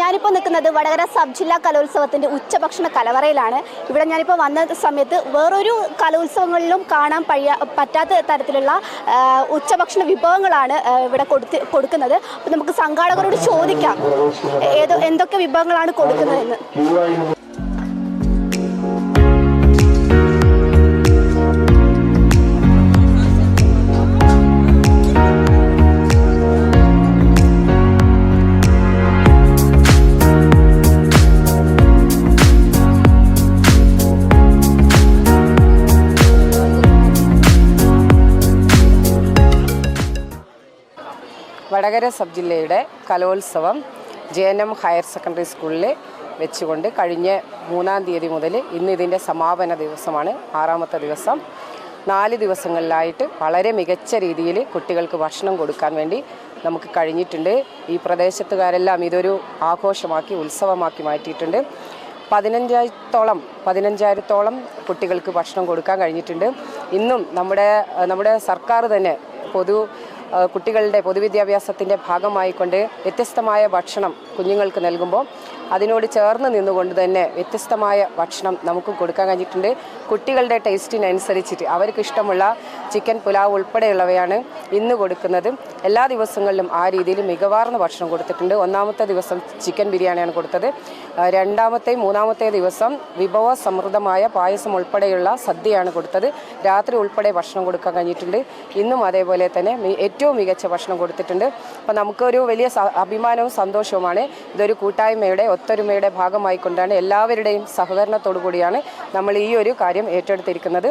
ഞാനിപ്പോൾ നിൽക്കുന്നത് വടകര സബ് ജില്ലാ കലോത്സവത്തിന്റെ ഉച്ചഭക്ഷണ കലവറയിലാണ്. ഇവിടെ ഞാനിപ്പോൾ വന്ന സമയത്ത് വേറൊരു കലോത്സവങ്ങളിലും കാണാൻ പയ്യ പറ്റാത്ത തരത്തിലുള്ള ഉച്ചഭക്ഷണ വിഭവങ്ങളാണ് ഇവിടെ കൊടുത്ത് കൊടുക്കുന്നത്. അപ്പോൾ നമുക്ക് സംഘാടകരോട് ചോദിക്കാം. ഏതോ എന്തൊക്കെ വിഭവങ്ങളാണ് കൊടുക്കുന്നതെന്ന്. വടകര സബ് ജില്ലയുടെ കലോത്സവം J N M higher secondary സ്കൂളിൽ വെച്ചുകൊണ്ട് കഴിഞ്ഞ മൂന്നാം തീയതി മുതൽ ഇന്ന് ഇതിന്റെ സമാപന ദിവസമാണ്. ആറാമത്തെ ദിവസം. നാല് ദിവസങ്ങളിലായിട്ട് വളരെ മികച്ച രീതിയിൽ കുട്ടികൾക്ക് ഭക്ഷണം കൊടുക്കാൻ വേണ്ടി നമുക്ക് കഴിഞ്ഞിട്ടുണ്ട്. ഈ പ്രദേശത്തുകാരെല്ലാം ഇതൊരു ആഘോഷമാക്കി ഉത്സവമാക്കി മാറ്റിയിട്ടുണ്ട്. പതിനഞ്ചായിരത്തോളം പതിനഞ്ചായിരത്തോളം കുട്ടികൾക്ക് ഭക്ഷണം കൊടുക്കാൻ കഴിഞ്ഞിട്ടുണ്ട്. ഇന്നും നമ്മുടെ നമ്മുടെ സർക്കാർ തന്നെ പൊതു കുട്ടികളുടെ പൊതുവിദ്യാഭ്യാസത്തിന്റെ ഭാഗമായിക്കൊണ്ട് വ്യത്യസ്തമായ ഭക്ഷണം കുഞ്ഞുങ്ങൾക്ക് നൽകുമ്പോൾ അതിനോട് ചേർന്ന് നിന്നുകൊണ്ട് തന്നെ വ്യത്യസ്തമായ ഭക്ഷണം നമുക്ക് കൊടുക്കാൻ കഴിഞ്ഞിട്ടുണ്ട്. കുട്ടികളുടെ ടേസ്റ്റിനനുസരിച്ചിട്ട് അവർക്ക് ഇഷ്ടമുള്ള ചിക്കൻ പുലാവ് ഉൾപ്പെടെയുള്ളവയാണ്. ഇന്ന് കൊടുക്കുന്നതും എല്ലാ ദിവസങ്ങളിലും ആ രീതിയിൽ മികവാർന്ന ഭക്ഷണം കൊടുത്തിട്ടുണ്ട്. ഒന്നാമത്തെ ദിവസം ചിക്കൻ ബിരിയാണിയാണ് കൊടുത്തത്. രണ്ടാമത്തെ മൂന്നാമത്തെ ദിവസം വിഭവ സമൃദ്ധമായ പായസം ഉൾപ്പെടെയുള്ള സദ്യയാണ് കൊടുത്തത്. രാത്രി ഉൾപ്പെടെ ഭക്ഷണം കൊടുക്കാൻ കഴിഞ്ഞിട്ടുണ്ട്. ഇന്നും അതേപോലെ തന്നെ ഏറ്റവും മികച്ച ഭക്ഷണം കൊടുത്തിട്ടുണ്ട്. അപ്പം നമുക്കൊരു വലിയ അഭിമാനവും സന്തോഷവുമാണ്. ഇതൊരു കൂട്ടായ്മയുടെ ഒത്തൊരുമയുടെ ഭാഗമായിക്കൊണ്ടാണ് എല്ലാവരുടെയും സഹകരണത്തോടു കൂടിയാണ് നമ്മൾ ഈ ഒരു കാര്യം ഏറ്റെടുത്തിരിക്കുന്നത്.